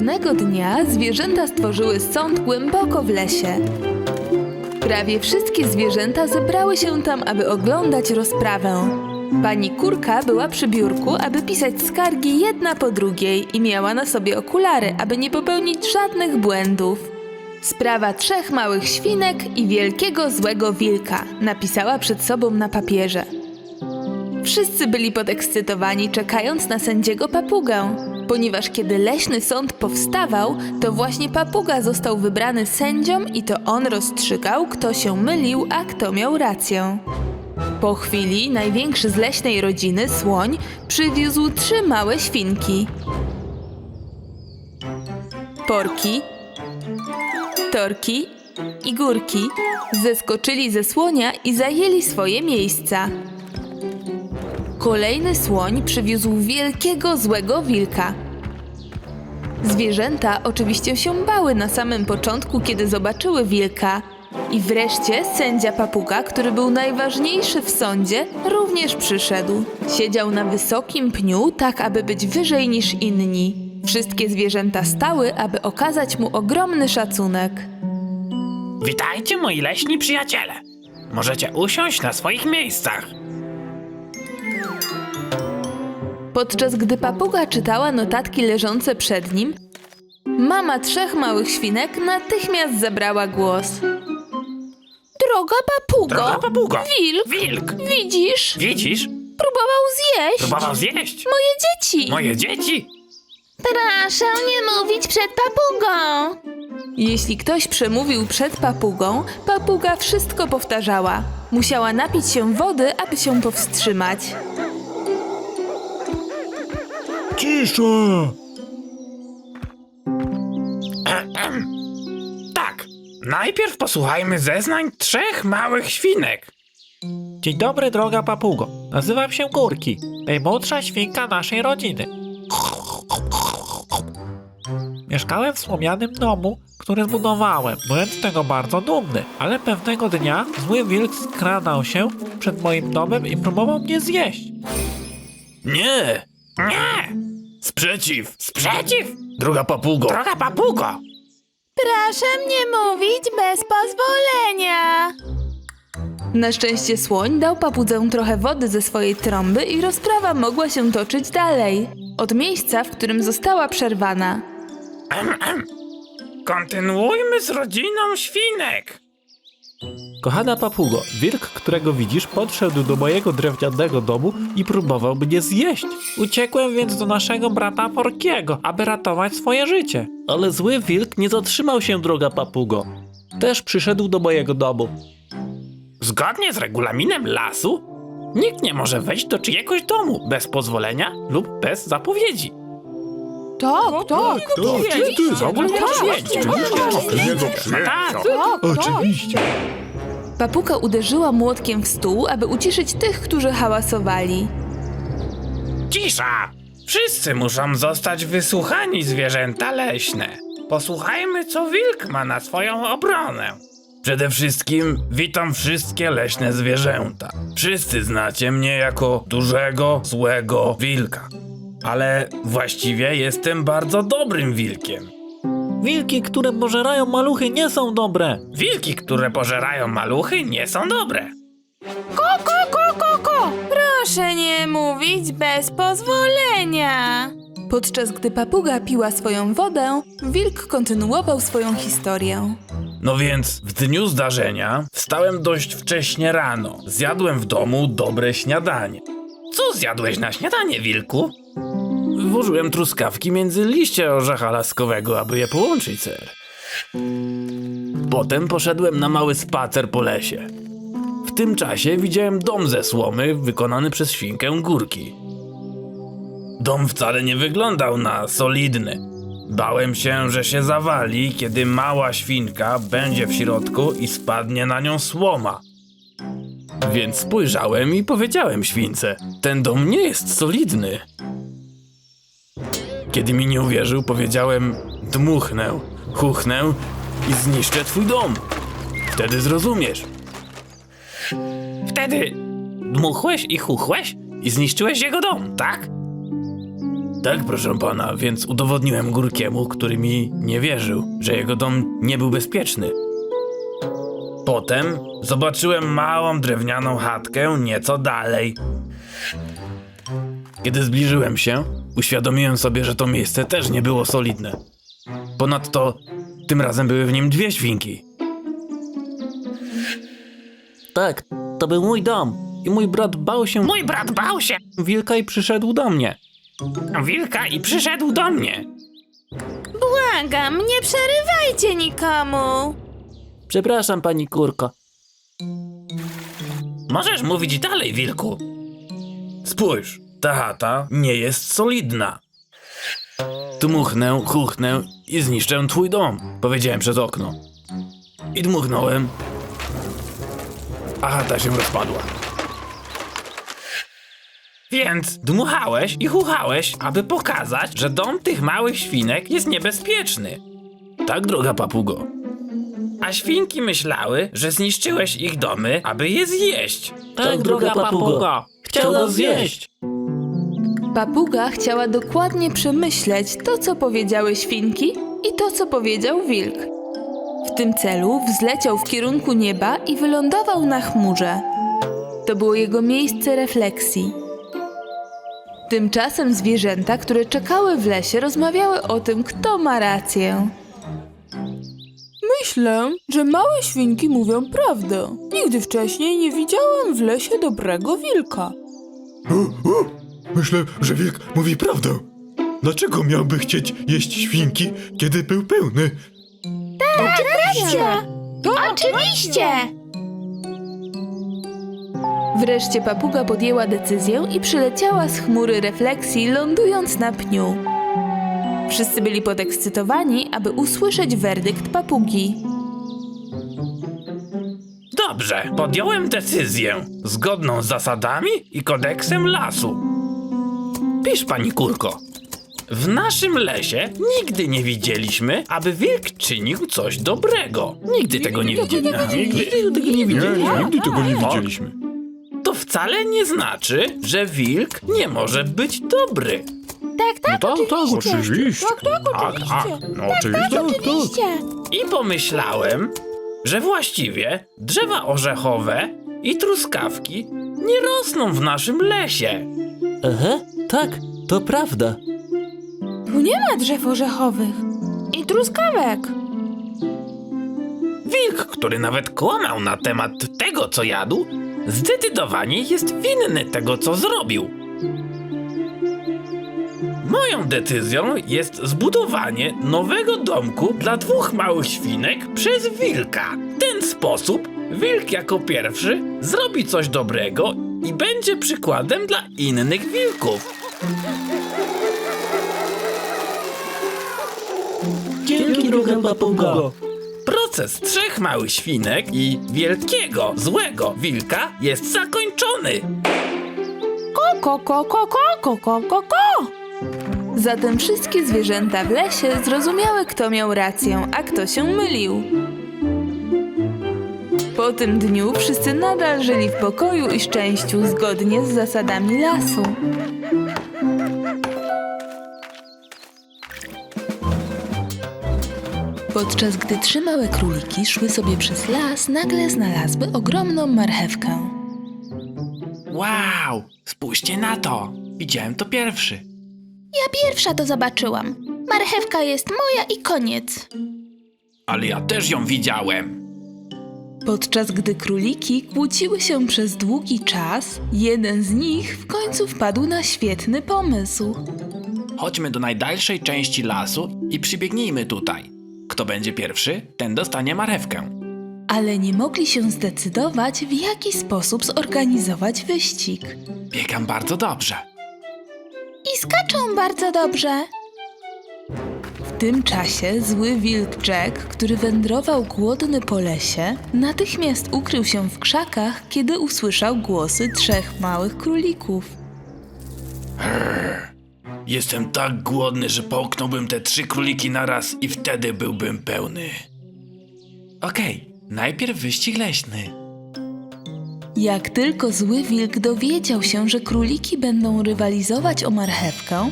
Pewnego dnia zwierzęta stworzyły sąd głęboko w lesie. Prawie wszystkie zwierzęta zebrały się tam, aby oglądać rozprawę. Pani kurka była przy biurku, aby pisać skargi jedna po drugiej i miała na sobie okulary, aby nie popełnić żadnych błędów. Sprawa trzech małych świnek i wielkiego złego wilka napisała przed sobą na papierze. Wszyscy byli podekscytowani, czekając na sędziego papugę, ponieważ kiedy leśny sąd powstawał, to właśnie papuga został wybrany sędzią i to on rozstrzygał, kto się mylił, a kto miał rację. Po chwili największy z leśnej rodziny, słoń, przywiózł trzy małe świnki. Porki, Torki i Górki zeskoczyli ze słonia i zajęli swoje miejsca. Kolejny słoń przywiózł wielkiego złego wilka. Zwierzęta oczywiście się bały na samym początku, kiedy zobaczyły wilka. I wreszcie sędzia papuga, który był najważniejszy w sądzie, również przyszedł. Siedział na wysokim pniu, tak aby być wyżej niż inni. Wszystkie zwierzęta stały, aby okazać mu ogromny szacunek. Witajcie moi leśni przyjaciele. Możecie usiąść na swoich miejscach. Podczas gdy papuga czytała notatki leżące przed nim, mama trzech małych świnek natychmiast zabrała głos. Droga papugo! Droga papugo! Wilk! Wilk! Widzisz? Widzisz? Próbował zjeść Próbował zjeść. moje dzieci! Moje dzieci? Proszę nie mówić przed papugą! Jeśli ktoś przemówił przed papugą, papuga wszystko powtarzała. Musiała napić się wody, aby się powstrzymać. Cisza! Tak. Najpierw posłuchajmy zeznań trzech małych świnek. Dzień dobry, droga papugo. Nazywam się Górki, najmłodsza świnka naszej rodziny. Mieszkałem w słomianym domu, który zbudowałem. Byłem z tego bardzo dumny, ale pewnego dnia zły wilk skradał się przed moim domem i próbował mnie zjeść. Nie! Nie! Sprzeciw! Sprzeciw! Droga papugo! Droga papugo! Proszę nie mówić bez pozwolenia. Na szczęście słoń dał papudze trochę wody ze swojej trąby i rozprawa mogła się toczyć dalej. Od miejsca, w którym została przerwana. Kontynuujmy z rodziną świnek. Kochana papugo, wilk, którego widzisz, podszedł do mojego drewnianego domu i próbował mnie zjeść. Uciekłem więc do naszego brata Porkiego, aby ratować swoje życie. Ale zły wilk nie zatrzymał się, droga papugo. Też przyszedł do mojego domu. Zgodnie z regulaminem lasu, nikt nie może wejść do czyjegoś domu bez pozwolenia lub bez zapowiedzi. Tak, tak. To czy ty w ogóle Tak, oczywiście, oczywiście. Jego Tak. przyjaciel. Oczywiście. Papuga uderzyła młotkiem w stół, aby uciszyć tych, którzy hałasowali. Cisza! Wszyscy muszą zostać wysłuchani zwierzęta leśne. Posłuchajmy, co wilk ma na swoją obronę. Przede wszystkim witam wszystkie leśne zwierzęta. Wszyscy znacie mnie jako dużego, złego wilka. Ale właściwie jestem bardzo dobrym wilkiem. Wilki, które pożerają maluchy, nie są dobre. Wilki, które pożerają maluchy, nie są dobre. Koko, koko, koko! Proszę nie mówić bez pozwolenia. Podczas gdy papuga piła swoją wodę, wilk kontynuował swoją historię. No więc w dniu zdarzenia wstałem dość wcześnie rano. Zjadłem w domu dobre śniadanie. Co zjadłeś na śniadanie, wilku? Włożyłem truskawki między liście orzecha laskowego, aby je połączyć, ser. Potem poszedłem na mały spacer po lesie. W tym czasie widziałem dom ze słomy wykonany przez świnkę górki. Dom wcale nie wyglądał na solidny. Bałem się, że się zawali, kiedy mała świnka będzie w środku i spadnie na nią słoma. Więc spojrzałem i powiedziałem śwince: Ten dom nie jest solidny. Kiedy mi nie uwierzył, powiedziałem: Dmuchnę, chuchnę i zniszczę twój dom. Wtedy zrozumiesz. Wtedy dmuchłeś i chuchłeś i zniszczyłeś jego dom, tak? Tak, proszę pana, więc udowodniłem Górkiemu, który mi nie wierzył, że jego dom nie był bezpieczny. Potem zobaczyłem małą drewnianą chatkę nieco dalej. Kiedy zbliżyłem się, uświadomiłem sobie, że to miejsce też nie było solidne. Ponadto tym razem były w nim dwie świnki. Tak, to był mój dom. I mój brat bał się Mój brat bał się wilka i przyszedł do mnie. wilka i przyszedł do mnie. Błagam, nie przerywajcie nikomu. Przepraszam, pani kurko. Możesz mówić dalej, wilku. Spójrz, ta chata nie jest solidna. Dmuchnę, chuchnę i zniszczę twój dom, powiedziałem przez okno. I dmuchnąłem, a chata się rozpadła. Więc dmuchałeś i chuchałeś, aby pokazać, że dom tych małych świnek jest niebezpieczny. Tak, droga papugo. A świnki myślały, że zniszczyłeś ich domy, aby je zjeść. Tak, droga papugo. Chciał nas zjeść. Papuga chciała dokładnie przemyśleć to, co powiedziały świnki i to, co powiedział wilk. W tym celu wzleciał w kierunku nieba i wylądował na chmurze. To było jego miejsce refleksji. Tymczasem zwierzęta, które czekały w lesie, rozmawiały o tym, kto ma rację. Myślę, że małe świnki mówią prawdę. Nigdy wcześniej nie widziałam w lesie dobrego wilka. Myślę, że wilk mówi prawdę. Dlaczego miałby chcieć jeść świnki, kiedy był pełny? Oczywiście! Oczywiście! Wreszcie papuga podjęła decyzję i przyleciała z chmury refleksji, lądując na pniu. Wszyscy byli podekscytowani, aby usłyszeć werdykt papugi. Dobrze, podjąłem decyzję zgodną z zasadami i kodeksem lasu. Pisz, pani kurko. W naszym lesie nigdy nie widzieliśmy, aby wilk czynił coś dobrego. Nigdy tego nie widzieliśmy. Nigdy tego nie widzieliśmy. Nigdy tego nie widzieliśmy. To wcale nie znaczy, że wilk nie może być dobry. Tak, tak, Tak, tak, oczywiście. Tak, tak, Tak, tak. No oczywiście. Tak, tak. I pomyślałem, że właściwie drzewa orzechowe i truskawki nie rosną w naszym lesie. Aha, tak, to prawda. Tu nie ma drzew orzechowych i truskawek. Wilk, który nawet kłamał na temat tego, co jadł, zdecydowanie jest winny tego, co zrobił. Moją decyzją jest zbudowanie nowego domku dla dwóch małych świnek przez wilka. W ten sposób wilk jako pierwszy zrobi coś dobrego i będzie przykładem dla innych wilków. Dzięki, droga papugo. Proces trzech małych świnek i wielkiego, złego wilka jest zakończony. Ko, ko, ko, ko, ko, ko, ko, ko. Zatem wszystkie zwierzęta w lesie zrozumiały, kto miał rację, a kto się mylił. Po tym dniu wszyscy nadal żyli w pokoju i szczęściu zgodnie z zasadami lasu. Podczas gdy trzy małe króliki szły sobie przez las, nagle znalazły ogromną marchewkę. Wow, spójrzcie na to. Widziałem to pierwszy. Ja pierwsza to zobaczyłam. Marchewka jest moja i koniec. Ale ja też ją widziałem. Podczas gdy króliki kłóciły się przez długi czas, jeden z nich w końcu wpadł na świetny pomysł. Chodźmy do najdalszej części lasu i przybiegnijmy tutaj. Kto będzie pierwszy, ten dostanie marewkę. Ale nie mogli się zdecydować, w jaki sposób zorganizować wyścig. Biegam bardzo dobrze. I skaczą bardzo dobrze. W tym czasie zły wilk Jack, który wędrował głodny po lesie, natychmiast ukrył się w krzakach, kiedy usłyszał głosy trzech małych królików. Jestem tak głodny, że połknąłbym te trzy króliki naraz i wtedy byłbym pełny. Okej, najpierw wyścig leśny. Jak tylko zły wilk dowiedział się, że króliki będą rywalizować o marchewkę,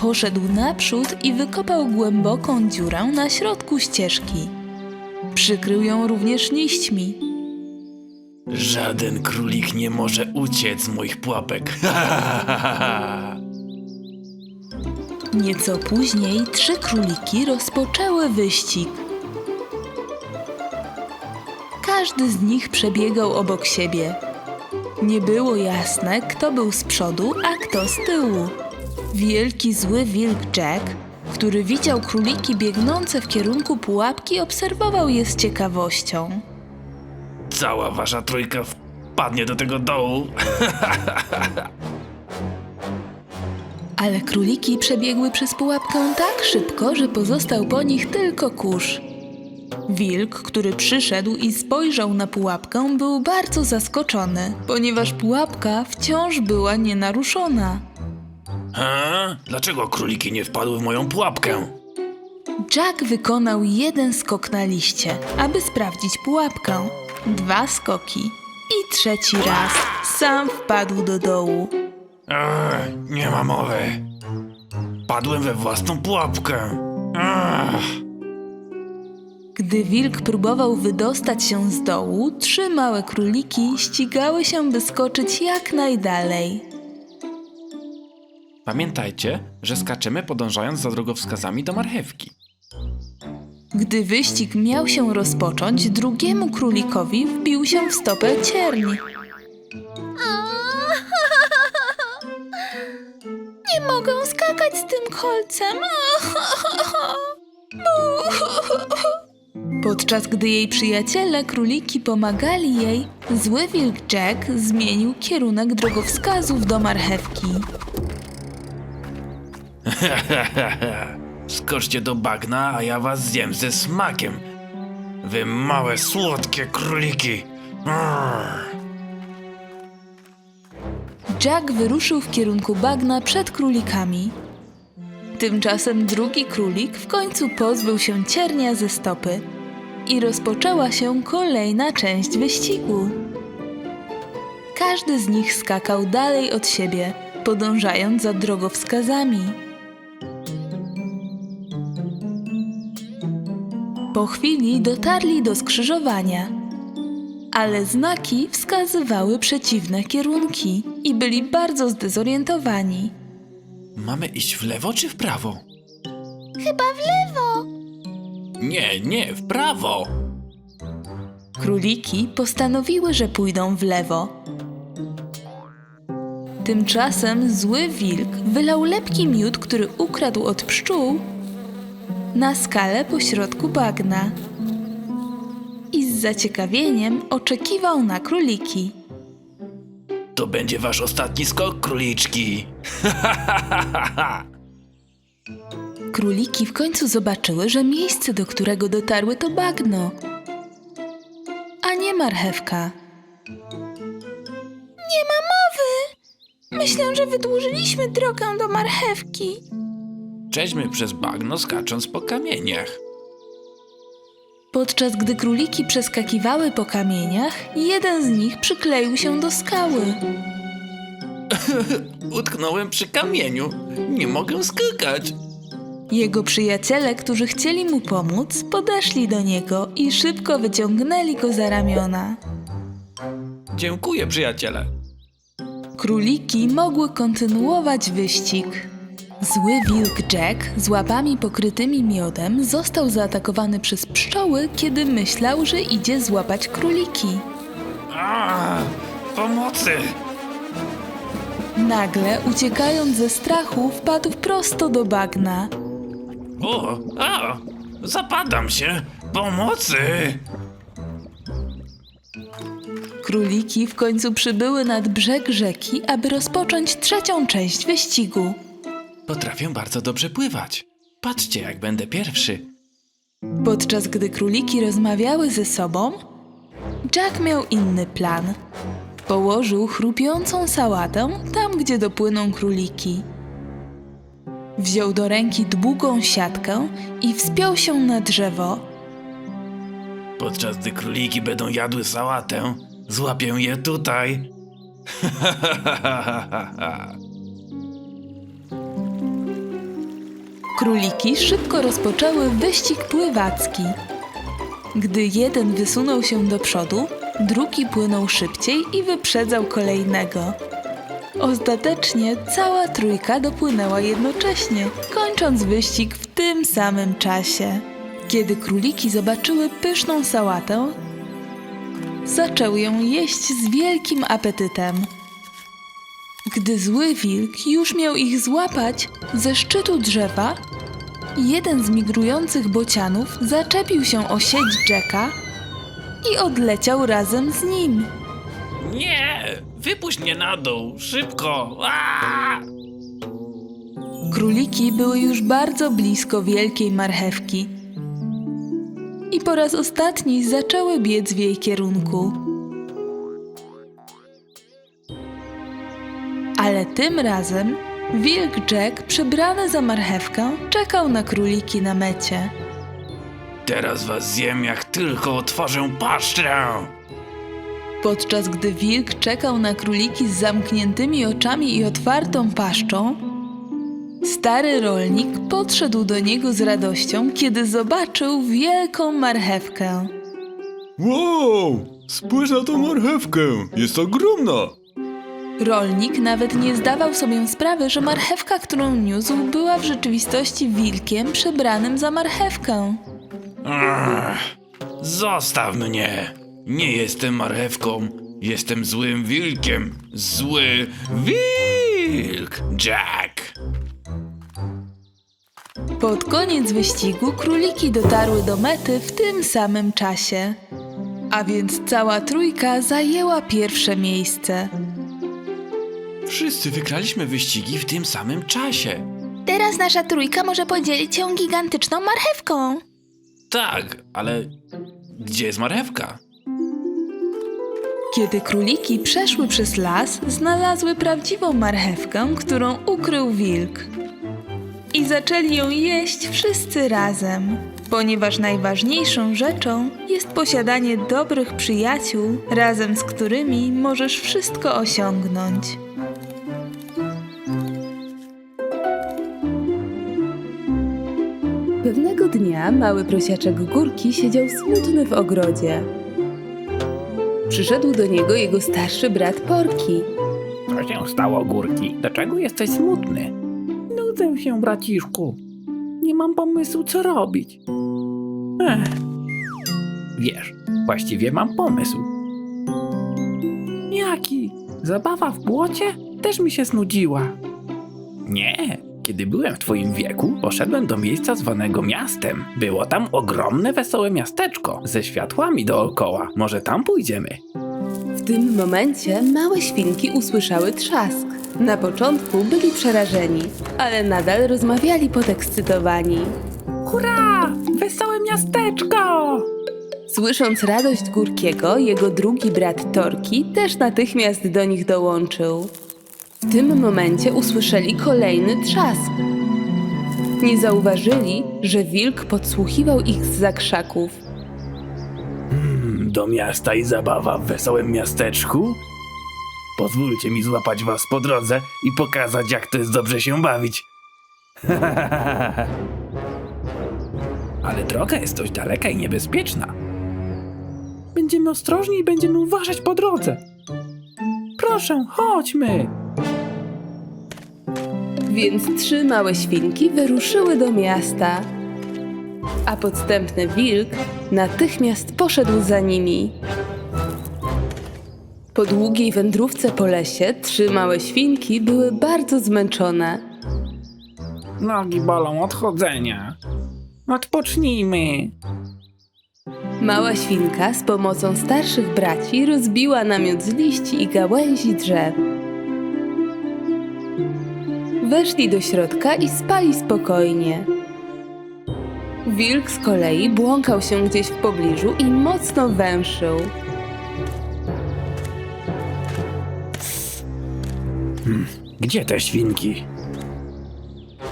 Poszedł naprzód i wykopał głęboką dziurę na środku ścieżki. Przykrył ją również liśćmi. Żaden królik nie może uciec z moich pułapek. Nieco później trzy króliki rozpoczęły wyścig. Każdy z nich przebiegał obok siebie. Nie było jasne, kto był z przodu, a kto z tyłu. Wielki zły wilk Jack, który widział króliki biegnące w kierunku pułapki, obserwował je z ciekawością. Cała wasza trójka wpadnie do tego dołu. Ale króliki przebiegły przez pułapkę tak szybko, że pozostał po nich tylko kurz. Wilk, który przyszedł i spojrzał na pułapkę, był bardzo zaskoczony, ponieważ pułapka wciąż była nienaruszona. Ha? Dlaczego króliki nie wpadły w moją pułapkę? Jack wykonał jeden skok na liście, aby sprawdzić pułapkę. Dwa skoki. I trzeci raz sam wpadł do dołu. Nie ma mowy. Padłem we własną pułapkę. Gdy wilk próbował wydostać się z dołu, trzy małe króliki ścigały się, by skoczyć jak najdalej. Pamiętajcie, że skaczemy podążając za drogowskazami do marchewki. Gdy wyścig miał się rozpocząć, drugiemu królikowi wbił się w stopę cierń. Nie mogę skakać z tym kolcem. Podczas gdy jej przyjaciele króliki pomagali jej, zły wilk Jack zmienił kierunek drogowskazów do marchewki. Skoczcie do bagna, a ja was zjem ze smakiem. Wy małe, słodkie króliki. Jack wyruszył w kierunku bagna przed królikami. Tymczasem drugi królik w końcu pozbył się ciernia ze stopy i rozpoczęła się kolejna część wyścigu. Każdy z nich skakał dalej od siebie, podążając za drogowskazami. Po chwili dotarli do skrzyżowania ale znaki wskazywały przeciwne kierunki i byli bardzo zdezorientowani. Mamy iść w lewo czy w prawo? Chyba w lewo. Nie, nie, w prawo. Króliki postanowiły, że pójdą w lewo. Tymczasem zły wilk wylał lepki miód, który ukradł od pszczół, na skalę pośrodku bagna. I z zaciekawieniem oczekiwał na króliki. To będzie wasz ostatni skok, króliczki. Króliki w końcu zobaczyły, że miejsce, do którego dotarły, to bagno, a nie marchewka. Nie ma mowy. Myślę, że wydłużyliśmy drogę do marchewki. Przejdźmy przez bagno skacząc po kamieniach. Podczas gdy króliki przeskakiwały po kamieniach, jeden z nich przykleił się do skały. Utknąłem przy kamieniu. Nie mogę skakać. Jego przyjaciele, którzy chcieli mu pomóc, podeszli do niego i szybko wyciągnęli go za ramiona. Dziękuję, przyjaciele. Króliki mogły kontynuować wyścig. Zły wilk Jack z łapami pokrytymi miodem został zaatakowany przez pszczoły, kiedy myślał, że idzie złapać króliki. A, pomocy! Nagle, uciekając ze strachu, wpadł prosto do bagna. O, a, zapadam się. Pomocy! Króliki w końcu przybyły nad brzeg rzeki, aby rozpocząć trzecią część wyścigu. Potrafię bardzo dobrze pływać. Patrzcie, jak będę pierwszy. Podczas gdy króliki rozmawiały ze sobą, Jack miał inny plan. Położył chrupiącą sałatę tam, gdzie dopłyną króliki. Wziął do ręki długą siatkę i wspiął się na drzewo. Podczas gdy króliki będą jadły sałatę, złapię je tutaj. Króliki szybko rozpoczęły wyścig pływacki. Gdy jeden wysunął się do przodu, drugi płynął szybciej i wyprzedzał kolejnego. Ostatecznie cała trójka dopłynęła jednocześnie, kończąc wyścig w tym samym czasie. Kiedy króliki zobaczyły pyszną sałatę, zaczęły ją jeść z wielkim apetytem. Gdy zły wilk już miał ich złapać, ze szczytu drzewa jeden z migrujących bocianów zaczepił się o sieć Jacka i odleciał razem z nim. Nie! Wypuść mnie na dół! Szybko! Aaaa! Króliki były już bardzo blisko wielkiej marchewki i po raz ostatni zaczęły biec w jej kierunku. Ale tym razem wilk Jack, przebrany za marchewkę, czekał na króliki na mecie. Teraz was zjem, jak tylko otworzę paszczę! Podczas gdy wilk czekał na króliki z zamkniętymi oczami i otwartą paszczą, stary rolnik podszedł do niego z radością, kiedy zobaczył wielką marchewkę. Wow! Spójrz na tą marchewkę! Jest ogromna! Rolnik nawet nie zdawał sobie sprawy, że marchewka, którą niósł, była w rzeczywistości wilkiem przebranym za marchewkę. Ach, zostaw mnie! Nie jestem marchewką, jestem złym wilkiem. Zły wilk! Jack! Pod koniec wyścigu króliki dotarły do mety w tym samym czasie. A więc cała trójka zajęła pierwsze miejsce. Wszyscy wygraliśmy wyścigi w tym samym czasie. Teraz nasza trójka może podzielić się gigantyczną marchewką. Tak, ale gdzie jest marchewka? Kiedy króliki przeszły przez las, znalazły prawdziwą marchewkę, którą ukrył wilk. I zaczęli ją jeść wszyscy razem, ponieważ najważniejszą rzeczą jest posiadanie dobrych przyjaciół, razem z którymi możesz wszystko osiągnąć. Dnia mały prosiaczek Górki siedział smutny w ogrodzie. Przyszedł do niego jego starszy brat Porki. Co się stało, Górki? Dlaczego jesteś smutny? Nudzę się, braciszku. Nie mam pomysłu, co robić. Ech. Wiesz, właściwie mam pomysł. Jaki? Zabawa w błocie? Też mi się znudziła. Nie, kiedy byłem w twoim wieku, poszedłem do miejsca zwanego miastem. Było tam ogromne, wesołe miasteczko ze światłami dookoła. Może tam pójdziemy? W tym momencie małe świnki usłyszały trzask. Na początku byli przerażeni, ale nadal rozmawiali podekscytowani. Hurra! Wesołe miasteczko! Słysząc radość Górkiego, jego drugi brat Torki też natychmiast do nich dołączył. W tym momencie usłyszeli kolejny trzask. Nie zauważyli, że wilk podsłuchiwał ich z zakrzaków. Do miasta i zabawa w wesołym miasteczku? Pozwólcie mi złapać was po drodze i pokazać, jak to jest dobrze się bawić. Ale droga jest dość daleka i niebezpieczna. Będziemy ostrożni i będziemy uważać po drodze. Proszę, chodźmy. Więc trzy małe świnki wyruszyły do miasta. A podstępny wilk natychmiast poszedł za nimi. Po długiej wędrówce po lesie trzy małe świnki były bardzo zmęczone. Nogi bolą od chodzenia. Odpocznijmy. Mała świnka z pomocą starszych braci rozbiła namiot z liści i gałęzi drzew. Weszli do środka i spali spokojnie. Wilk z kolei błąkał się gdzieś w pobliżu i mocno węszył. Gdzie te świnki?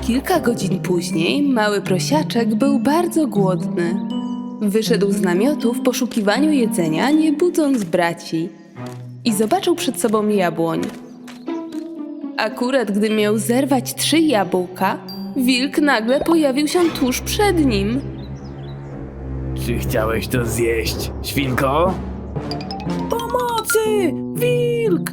Kilka godzin później mały prosiaczek był bardzo głodny. Wyszedł z namiotu w poszukiwaniu jedzenia, nie budząc braci. I zobaczył przed sobą jabłoń. Akurat gdy miał zerwać trzy jabłka, wilk nagle pojawił się tuż przed nim. Czy chciałeś to zjeść, świnko? Pomocy! Wilk!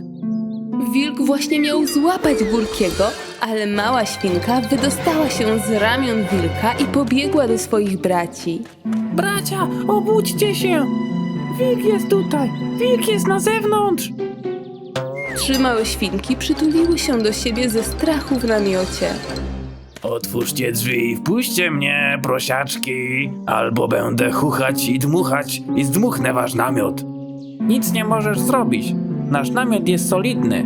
Wilk właśnie miał złapać Górkiego, ale mała świnka wydostała się z ramion wilka i pobiegła do swoich braci. Bracia, obudźcie się! Wilk jest tutaj! Wilk jest na zewnątrz! Trzy małe świnki przytuliły się do siebie ze strachu w namiocie. Otwórzcie drzwi i wpuśćcie mnie, prosiaczki, albo będę chuchać i dmuchać i zdmuchnę wasz namiot. Nic nie możesz zrobić. Nasz namiot jest solidny.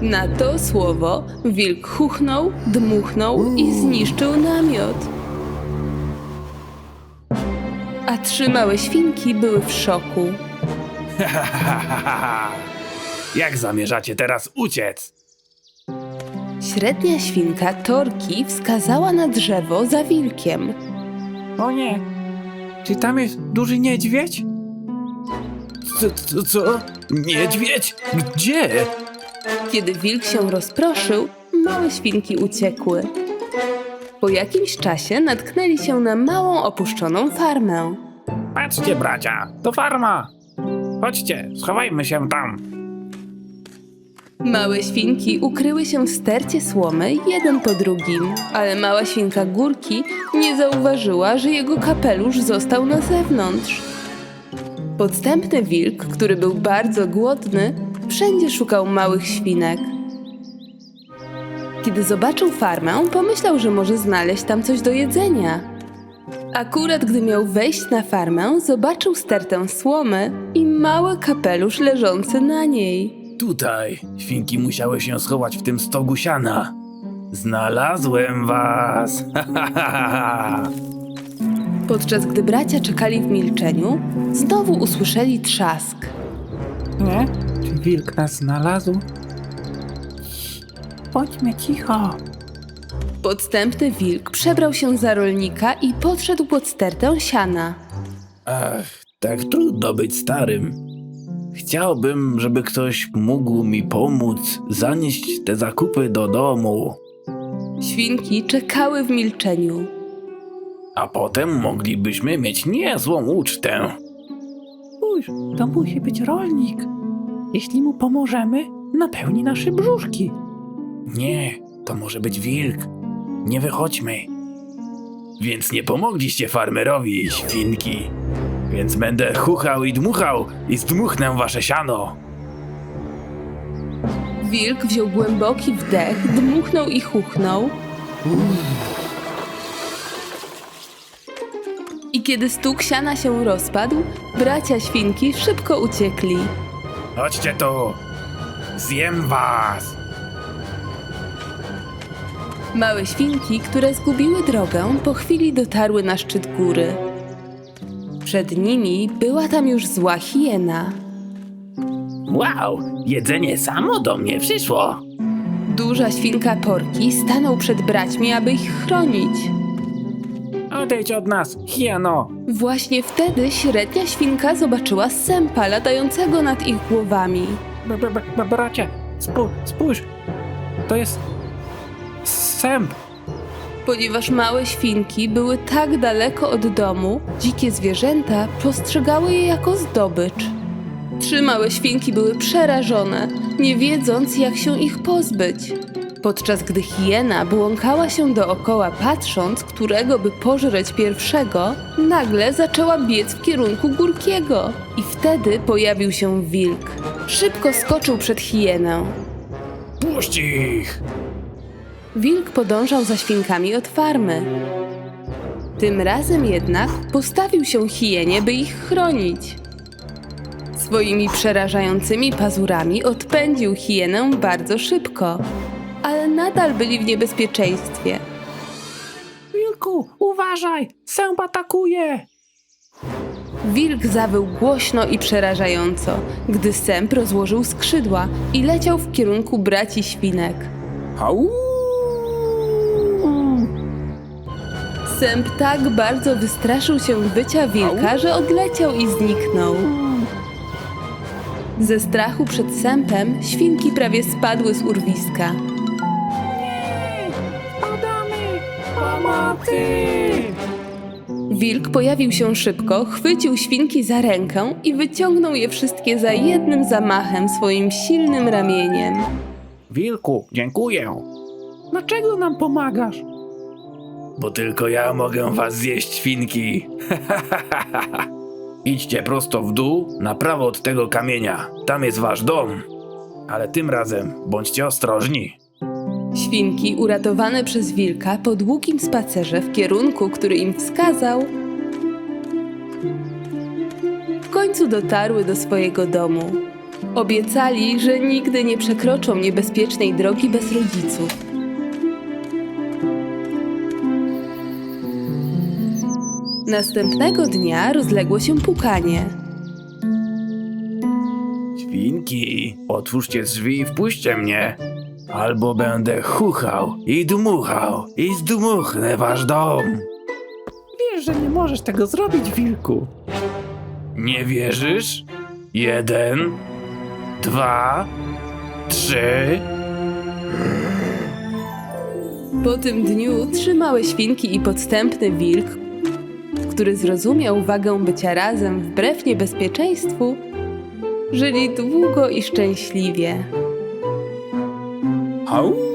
Na to słowo wilk chuchnął, dmuchnął i zniszczył namiot. A trzy małe świnki były w szoku. Jak zamierzacie teraz uciec? Średnia świnka Torki wskazała na drzewo za wilkiem. O nie! Czy tam jest duży niedźwiedź? Co? co, co? Niedźwiedź? Gdzie? Kiedy wilk się rozproszył, małe świnki uciekły. Po jakimś czasie natknęli się na małą opuszczoną farmę. Patrzcie, bracia, to farma! Chodźcie, schowajmy się tam. Małe świnki ukryły się w stercie słomy jeden po drugim, ale mała świnka Górki nie zauważyła, że jego kapelusz został na zewnątrz. Podstępny wilk, który był bardzo głodny, wszędzie szukał małych świnek. Kiedy zobaczył farmę, pomyślał, że może znaleźć tam coś do jedzenia. Akurat gdy miał wejść na farmę, zobaczył stertę słomy i mały kapelusz leżący na niej. Tutaj. Świnki musiały się schować w tym stogu siana. Znalazłem was! Podczas gdy bracia czekali w milczeniu, znowu usłyszeli trzask. Nie? Czy wilk nas znalazł? Bądźmy cicho. Podstępny wilk przebrał się za rolnika i podszedł pod stertę siana. Ach, tak trudno być starym. Chciałbym, żeby ktoś mógł mi pomóc zanieść te zakupy do domu, Świnki czekały w milczeniu. a potem moglibyśmy mieć niezłą ucztę. Spójrz, to musi być rolnik. Jeśli mu pomożemy, napełni nasze brzuszki. Nie, to może być wilk. Nie wychodźmy. Więc nie pomogliście farmerowi, świnki. Więc będę chuchał i dmuchał i zdmuchnę wasze siano. Wilk wziął głęboki wdech, dmuchnął i chuchnął. I kiedy stuk siana się rozpadł, bracia świnki szybko uciekli. Chodźcie tu. Zjem was. Małe świnki, które zgubiły drogę, po chwili dotarły na szczyt góry. Przed nimi była tam już zła hiena. Wow, jedzenie samo do mnie przyszło. Duża świnka Porki stanął przed braćmi, aby ich chronić. Odejdź od nas, hieno! Właśnie wtedy średnia świnka zobaczyła sępa latającego nad ich głowami. B -b -b bracia, spó spójrz. To jest... Sęp. Ponieważ małe świnki były tak daleko od domu, dzikie zwierzęta postrzegały je jako zdobycz. Trzy małe świnki były przerażone, nie wiedząc, jak się ich pozbyć. Podczas gdy hiena błąkała się dookoła, patrząc, którego by pożreć pierwszego, nagle zaczęła biec w kierunku Górkiego. I wtedy pojawił się wilk. Szybko skoczył przed hienę. Puść ich. Wilk podążał za świnkami od farmy. Tym razem jednak postawił się hienie, by ich chronić. Swoimi przerażającymi pazurami odpędził hienę bardzo szybko, ale nadal byli w niebezpieczeństwie. Wilku, uważaj! Sęp atakuje! Wilk zawył głośno i przerażająco, gdy sęp rozłożył skrzydła i leciał w kierunku braci świnek. Au. Sęp tak bardzo wystraszył się bycia wilka, że odleciał i zniknął. Ze strachu przed sępem świnki prawie spadły z urwiska. Wilk pojawił się szybko, chwycił świnki za rękę i wyciągnął je wszystkie za jednym zamachem swoim silnym ramieniem. Wilku, dziękuję. Dlaczego nam pomagasz? Bo tylko ja mogę was zjeść, świnki. Idźcie prosto w dół, na prawo od tego kamienia. Tam jest wasz dom. Ale tym razem bądźcie ostrożni. Świnki, uratowane przez wilka po długim spacerze w kierunku, który im wskazał, w końcu dotarły do swojego domu. Obiecali, że nigdy nie przekroczą niebezpiecznej drogi bez rodziców. Następnego dnia rozległo się pukanie. Świnki, otwórzcie drzwi i wpuśćcie mnie. Albo będę chuchał i dmuchał i zdmuchnę wasz dom. Wiesz, że nie możesz tego zrobić, Wilku. Nie wierzysz? Jeden, dwa, trzy. Po tym dniu trzy małe świnki i podstępny wilk, który zrozumiał wagę bycia razem wbrew niebezpieczeństwu, żyli długo i szczęśliwie. Au!